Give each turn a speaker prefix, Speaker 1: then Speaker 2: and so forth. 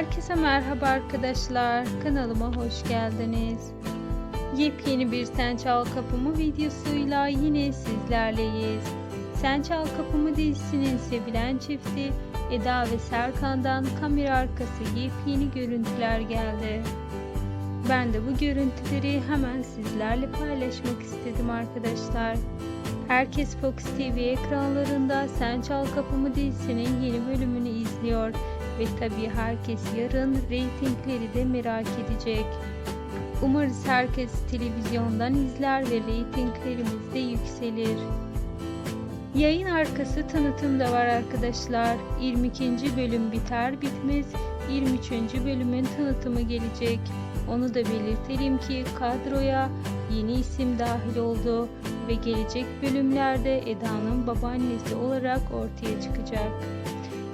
Speaker 1: Herkese merhaba arkadaşlar. Kanalıma hoş geldiniz. Yepyeni bir Sen Çal Kapımı videosuyla yine sizlerleyiz. Sen Çal Kapımı dizisinin sevilen çifti Eda ve Serkan'dan kamera arkası yepyeni görüntüler geldi. Ben de bu görüntüleri hemen sizlerle paylaşmak istedim arkadaşlar. Herkes Fox TV ekranlarında Sen Çal Kapımı dizisinin yeni bölümünü izliyor ve tabii herkes yarın reytingleri de merak edecek. Umarız herkes televizyondan izler ve reytinglerimiz de yükselir. Yayın arkası tanıtım da var arkadaşlar. 22. bölüm biter bitmez 23. bölümün tanıtımı gelecek. Onu da belirtelim ki kadroya yeni isim dahil oldu ve gelecek bölümlerde Eda'nın babaannesi olarak ortaya çıkacak.